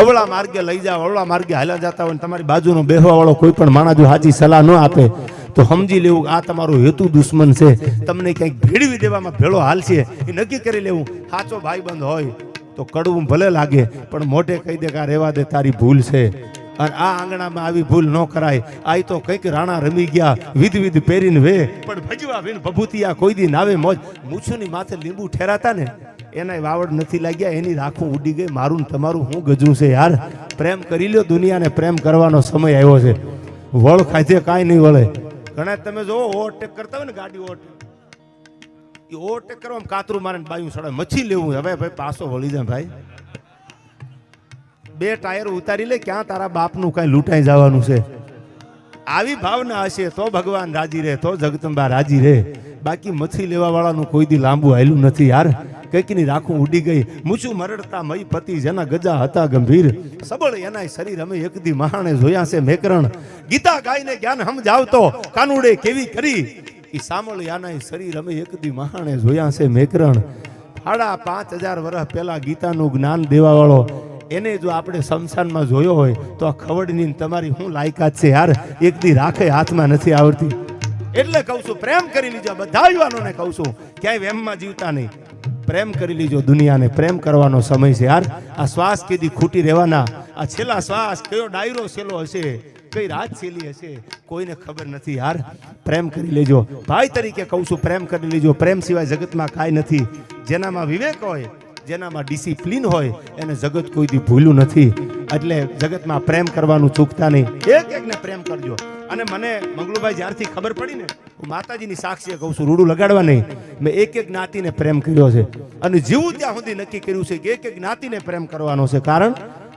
અવળા માર્ગે લઈ જાઓ અવળા માર્ગે હાલ્યા જતા હોય તમારી બાજુનો બેહવા વાળો કોઈ પણ માણસ જો સાચી સલાહ ન આપે, તો સમજી લેવું આ તમારો હેતુ દુશ્મન છે. તમને કંઈક ભેળવી દેવામાં ભેળો હાલ એ નક્કી કરી લેવું. સાચો ભાઈબંધ હોય તો કડવું ભલે લાગે, પણ મોઢે કહી દે કે આ રહેવા દે, તારી ભૂલ છે. અને આ આંગણામાં આવી ભૂલ ન કરાય. આ તો કંઈક રાણા રમી ગયા, વિધ વિધ પહેરીને વે. પણ ભજવા વિન ભભૂતિયા કોઈ દી નાવે મોજ. મૂછુની માથે લીંબુ ઠેરાતા ને? એના વાવડ નથી લાગ્યા, એની રાખું ઉડી ગઈ, મારું ને તમારું હું ગજરું છે યાર. પ્રેમ કરી લ્યો દુનિયાને, પ્રેમ કરવાનો સમય આવ્યો છે. વળ ખાધે કાંઈ નહીં વળે. ઘણા તમે જો ઓવરટેક કરતા હોય ને ગાડી ઓવરટેક એ ઓવરટેક કરવામાં કાતરું મારે બાયું સડે મચ્છી લેવું હવે ભાઈ પાછો વળી જાય ભાઈ. બે ટાયર ઉતારી લે, ક્યાં તારા બાપનું કાંઈ લૂંટાઈ જવાનું છે? આવી ભાવના હશે તો ભગવાન રાજી રહે, તો જગદંબા રાજી રહે. બાકી મચ્છી લેવા વાળાનું કોઈ દી લાંબુ આવેલું નથી યાર. કંઈકની રાખું ઉડી ગઈ. મૂછું મરડતા મય પતિ જેના ગજા હતા ગંભીર. સબળ એના શરીર અમે એક દી મહાણે જોયા છે મેકરણ. ગીતા ગાઈને જ્ઞાન સમજાવતો, કાનુડે કેવી કરી? એ સામળ યાના શરીર અમે એક દી મહાણે જોયા છે મેકરણ. સાડા પાંચ હજાર વર્ષ પહેલા ગીતાનું જ્ઞાન દેવા વાળો એને જો આપણે શમશાનમાં જોયો હોય, તો આ ખવડની તમારી શું લાયકાત છે યાર? એક દી રાખે હાથમાં નથી આવડતી. એટલે કહું છું, પ્રેમ કરી લીજો, બધા યુવાનોને કહું છું, ક્યાંય વેમમાં જીવતા નહીં. પ્રેમ કરી લીજો દુનિયાને. પ્રેમ કરવાનો સમય છે યાર. આ શ્વાસ કીધી ખૂટી રહેવાના. આ છેલ્લા શ્વાસ કયો ડાયરો છેલ્લો હશે? કઈ રાત છેલ્લી હશે? કોઈને ખબર નથી યાર. પ્રેમ કરી લેજો. ભાઈ તરીકે કહું છું, પ્રેમ કરી લેજો. પ્રેમ સિવાય જગતમાં કાંઈ નથી. જેનામાં વિવેક હોય, જેનામાં ડિસિપ્લિન હોય, એને જગત કોઈ દી ભૂલ્યું નથી. એટલે જગતમાં પ્રેમ કરવાનું ચૂકતા નહીં. એક એકને પ્રેમ કરજો. અને મને મંગલુભાઈ જ્યારથી ખબર પડી ને, હું માતાજીની સાક્ષીએ કહું છું, રૂડું લગાડવા નહીં. મેં એક એક જ્ઞાતિને પ્રેમ કર્યો છે. અને જીવું ત્યાં સુધી નક્કી કર્યું છે કે એક એક જ્ઞાતિને પ્રેમ કરવાનો છે. કારણ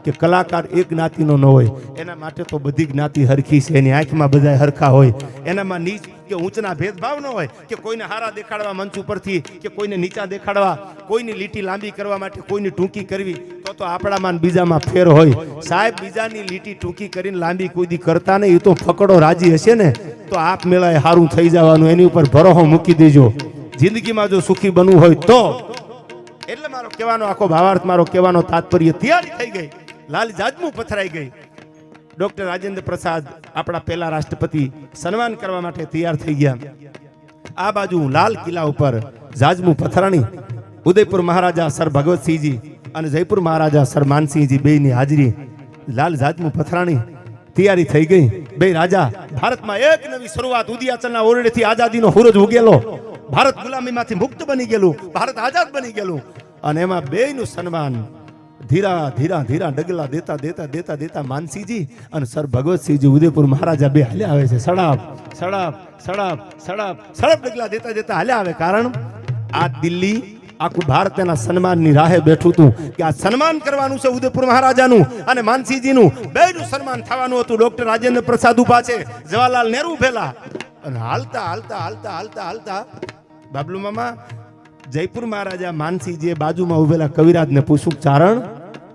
કે કલાકાર એક જ્ઞાતિનો ન હોય. એના માટે તો બધી જ્ઞાતિ હરખી છે. એની આંખમાં બધા હરખા હોય. એનામાં નીચ કે ઊંચના ભેદભાવ ન હોય કે કોઈને હારા દેખાડવા મંચ ઉપરથી કે કોઈને નીચા દેખાડવા. કોઈની લીટી લાંબી કરવા માટે કોઈની ટૂંકી કરવી તો તો આપણામાં બીજામાં ફેર હોય. સાહેબ, બીજાની લીટી ટૂંકી કરીને લાંબી કોઈ કરતા નહીં. એ તો ફકડો રાજી હશે ને, તો આપ મેળાએ સારું થઈ જવાનું. એની ઉપર ભરોહો મૂકી દેજો. જિંદગીમાં જો સુખી બનવું હોય તો. એટલે મારો કહેવાનો, આખો ભાવાર્થ મારો કહેવાનો તાત્પર્ય તૈયારી થઈ ગઈ. લાલ જાજમું પથરાઈ ગઈ. ડોક્ટર રાજેન્દ્ર પ્રસાદ આપણા પહેલા રાષ્ટ્રપતિ સન્માન કરવા માટે તૈયાર થઈ ગયા. આ બાજુ લાલ કિલ્લા ઉપર જાજમું પથરાણી ઉદયપુર મહારાજા સર ભગવતસિંહજી અને જયપુર મહારાજા સર માનસિંહજી બેયની હાજરી લાલ જાજમું પથરાણી તૈયારી થઈ ગઈ. બે રાજા, ભારતમાં એક નવી શરૂઆત ઉદિયાચલના ઓરડેથી આઝાદીનો હુરજ ઉગેલો. ભારત ગુલામીમાંથી મુક્ત બની ગયેલું, ભારત આઝાદ બની ગયેલું. અને એમાં બેયનું સન્માન ધીરા ધીરા ધીરા ડગલા દેતા દેતા દેતા દેતા માનસીજી અને સર ભગવતસિંહજી ઉદયપુર મહારાજા બે હાલ્યા આવે છે. સડાપ સડાપ સડાપ સડાપ, સડપ ડગલા દેતા દેતા હાલ્યા આવે. કારણ આ દિલ્હી, આખું ભારત એના સન્માનની રાહે બેઠું હતું કે આ સન્માન કરવાનું છે ઉદયપુર મહારાજાનું અને માનસીજીનું. બેનું સન્માન થવાનું હતું. ડોક્ટર રાજેન્દ્ર પ્રસાદ ઊભા છે. જવાહરલાલ નહેરુ ઉભેલા. અને હાલતા હાલતા હાલતા હાલતા હાલતા બાબલુ મામા જયપુર મહારાજા માનસિંહજીએ બાજુમાં ઉભેલા કવિરાજને પૂછું ચારણ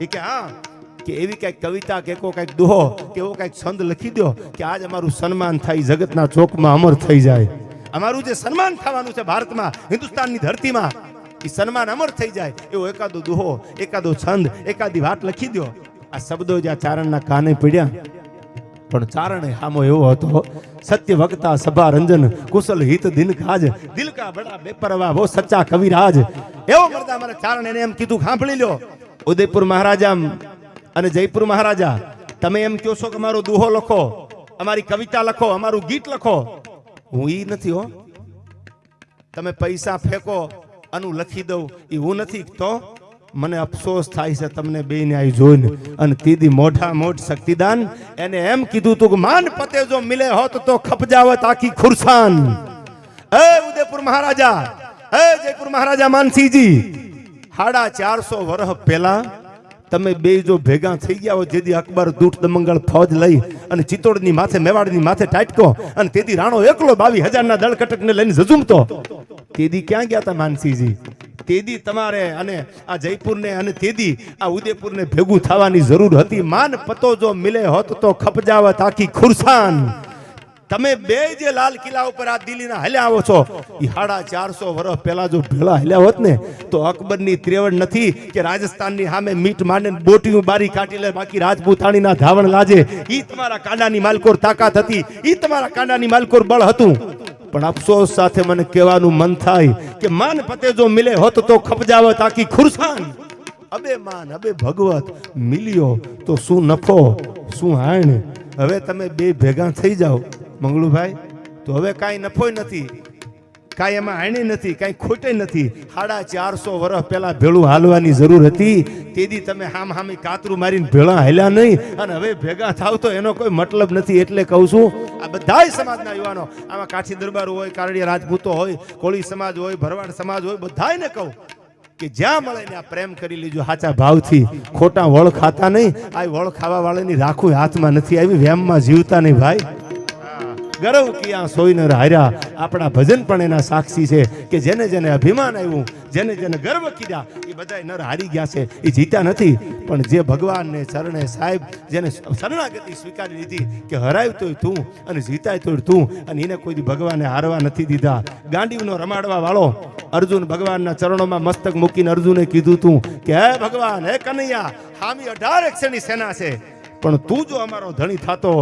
કે, હા. કે એવી કંઈક કવિતા કે કો કંઈક દોહો, કે એવો કંઈક છંદ લખી દો કે આજ અમારું સન્માન થાય, જગતના ચોકમાં અમર થઈ જાય. અમારું જે સન્માન થવાનું છે ભારતમાં, હિન્દુસ્તાનની ધરતીમાં, એ સન્માન અમર થઈ જાય. એવો એકાદો દોહો, એકાદો છંદ, એકાદી વાત લખી દો આ શબ્દો જ્યાં ચારણના કાને પડ્યા. પણ ચારણ હામો એવો હતો, સત્ય વક્તા સભા રંજન, કુશલ હિત દિન કાજ દિલ કા બડા બેપરવા વો સચ્ચા કવિરાજ. એવો મરદા મારા ચારણ એને એમ કીધું સાંભળી લ્યો. ઉદયપુર મહારાજા અને જયપુર મહારાજા, તમે એમ કહો છો કે અમારો દુહો લખો, અમારી કવિતા લખો, અમારું ગીત લખો. હું ઈ નથી હો. તમે પૈસા ફેંકો, આનું લખી દઉં એ હું નથી. તો મને અફસોસ થાય છે તમને બેને આવી જોઈને. અને તીદી મોઢા મોઢ શક્તિદાન, એને એમ કીધું તું કે માન પતે જો મિલે હોત તો ખપજાવત આખી ખુરસાન એ ઉદયપુર મહારાજા એ જયપુર મહારાજા માનસિંહજી સાડા ચારસો વર્ષ પહેલા તમે બે જો ભેગા થઈ ગયા હો જેથી અકબર, દૂત, દમંગળ, ફોજ લઈ અને ચિત્તોડની માથે, મેવાડની માથે ટાટકો અને તેથી રાણો એકલો બાવી હજારના દળ કટકને લઈને ઝઝુમતો. તેદી ક્યાં ગયા હતા માનસિંહજી તેદી તમારે અને આ જયપુરને અને તેદી આ ઉદયપુરને ભેગું થવાની જરૂર હતી. માન પતો જો મિલે હોત તો ખપજાવત આખી ખુરસાન. તમે બે જે લાલ કિલ્લા ઉપર આ દિલ્હીના હલ્યા આવો છો એ સાડા ચારસો વર્ષ પહેલા જો ભેળા હલ્યા હોત ને, તો અકબરની ત્રેવડ નથી કે રાજસ્થાનની સામે મીટ માંડે ને બોટીયું બારી કાઢી લે, બાકી રાજપૂતાણીના ધાવણ લાજે. એ તમારા કાંડાની માલકોર તાકાત હતી એ તમારા કાંડાની માલકોર બળ હતું. પણ અફસોસ સાથે મને કહેવાનું મન થાય કે માન પતે જો મિલે હોત તો ખપજાવત આખી ખુરસાન. અબે માન, અબે ભગવત, મિલ્યો, તો શું નફો, શું હાણ હવે તમે બે ભેગા થઈ જાઓ. મંગળુભાઈ, તો હવે કાંઈ નફોય નથી. કાંઈ એમાં આણી નથી, કાંઈ ખોટે નથી. સાડા ચારસો વર્ષ પહેલાં ભેળું હાલવાની જરૂર હતી. તેથી તમે હામ હામી કાતરું મારીને ભેળા હાલ્યા નહીં. અને હવે ભેગા થાવ તો એનો કોઈ મતલબ નથી એટલે કહું છું, આ બધાય સમાજના યુવાનો, આમાં કાઠી દરબાર હોય, કારડીયા રાજપૂતો હોય, કોળી સમાજ હોય, ભરવાડ સમાજ હોય, બધાયને કહું કે જ્યાં મળે ને આ પ્રેમ કરી લીજો સાચા ભાવથી. ખોટા વળ ખાતા નહીં. આ વળ ખાવા વાળાની રાખું હાથમાં નથી આવી વેમમાં જીવતા નહીં ભાઈ. ગરવ કિયા સોઈને હાર્યા આપણા ભજન પણ એના સાક્ષી છે કે જેને જેને અભિમાન આવ્યું જેને જેને ગર્વ કીધા એ બધાય નર હારી ગયા છે. એ જીત્યા નથી, પણ જે ભગવાનને ચરણે સાહેબ, જેને શરણાગતિ સ્વીકારી લીધી કે હરાય તોય તું અને જીતાય તોય તું અને એને કોઈ ભગવાને હારવા નથી દીધા. ગાંડીવનો રમાડવા વાળો અર્જુન ભગવાનના ચરણોમાં મસ્તક મૂકીને અર્જુને કીધું તું કે, હે ભગવાન, હે કનૈયા, હામી અઢાર એકસની સેના છે, પણ તું જો અમારો ધણી થતો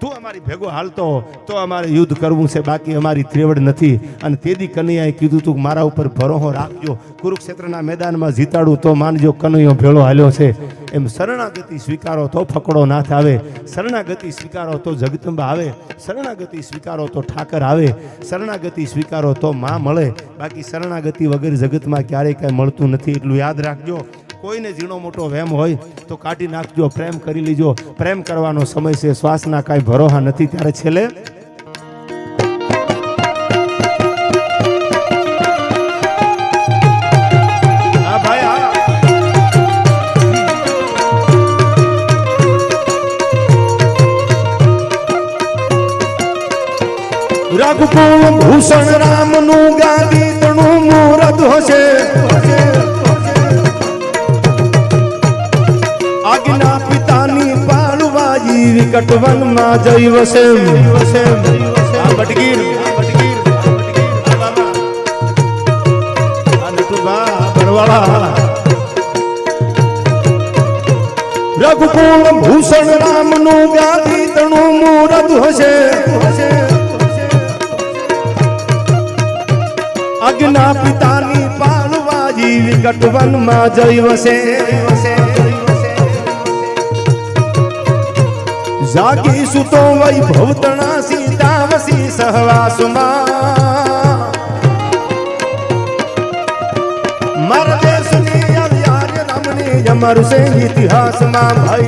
તું અમારી ભેગો હાલતો તો અમારે યુદ્ધ કરવું છે, બાકી અમારી ત્રેવડ નથી. અને તેદી કનૈયાએ કીધું તું મારા ઉપર ભરોહો રાખજો. કુરુક્ષેત્રના મેદાનમાં જીતાડું તો માનજો કનૈયો ભેળો હાલ્યો છે. એમ શરણાગતિ સ્વીકારો તો ફકડો નાથ આવે. શરણાગતિ સ્વીકારો તો જગદંબા આવે. શરણાગતિ સ્વીકારો તો ઠાકર આવે. શરણાગતિ સ્વીકારો તો માં મળે. બાકી શરણાગતિ વગર જગતમાં ક્યારેય કાંઈ મળતું નથી, એટલું યાદ રાખજો. કોઈને ઝીણો મોટો વહેમ હોય તો કાઢી નાખજો, પ્રેમ કરી લીજો. પ્રેમ કરવાનો સમય છે, શ્વાસના કાંઈ ભરોહા નથી ત્યારે છેલ્લે. રઘુકુળ ભૂષણ રામનું ગાદી તણું મુહૂર્ત હશે. આજ્ઞા પિતાની પાળવાજી વિકટ વનમાં જઈ વસે. બરવાળા. રઘુકુળ ભૂષણ રામનું ગાદી તણું મુહૂર્ત હશે. અજ્ઞા પિતાની પાળવાજી વિકટ વનમાં જઈ વસે. જાગી સુતો વૈભવ તણા સીતા વસી સહવાસમાં. મારા દેશની આવ્યા નામની અમર સે ઇતિહાસમાં ભાઈ.